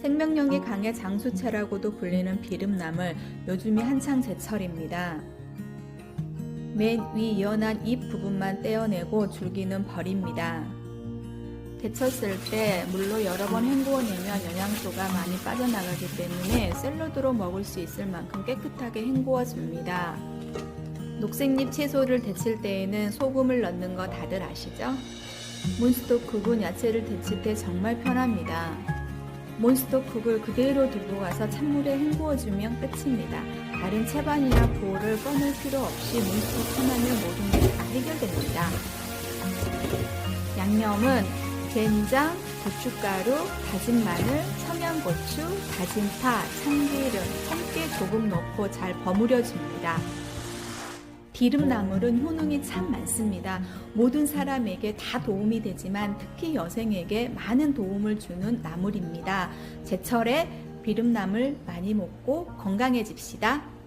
생명력이 강해 장수채라고도 불리는 비름나물, 요즘이 한창 제철입니다. 맨 위 연한 잎 부분만 떼어내고 줄기는 버립니다. 데쳤을 때 물로 여러 번 헹구어내면 영양소가 많이 빠져나가기 때문에 샐러드로 먹을 수 있을 만큼 깨끗하게 헹구어줍니다. 녹색잎 채소를 데칠 때에는 소금을 넣는 거 다들 아시죠? 몬스터쿡은 야채를 데칠 때 정말 편합니다. 몬스터쿡을 그대로 들고 가서 찬물에 헹구어주면 끝입니다. 다른 채반이나 보호를 꺼낼 필요 없이 몬스터쿡 하나면 모든 게 다 해결됩니다. 양념은 된장, 고춧가루, 다진 마늘, 청양고추, 다진 파, 참기름 함께 조금 넣고 잘 버무려 줍니다. 비름나물은 효능이 참 많습니다. 모든 사람에게 다 도움이 되지만 특히 여성에게 많은 도움을 주는 나물입니다. 제철에 비름나물 많이 먹고 건강해집시다.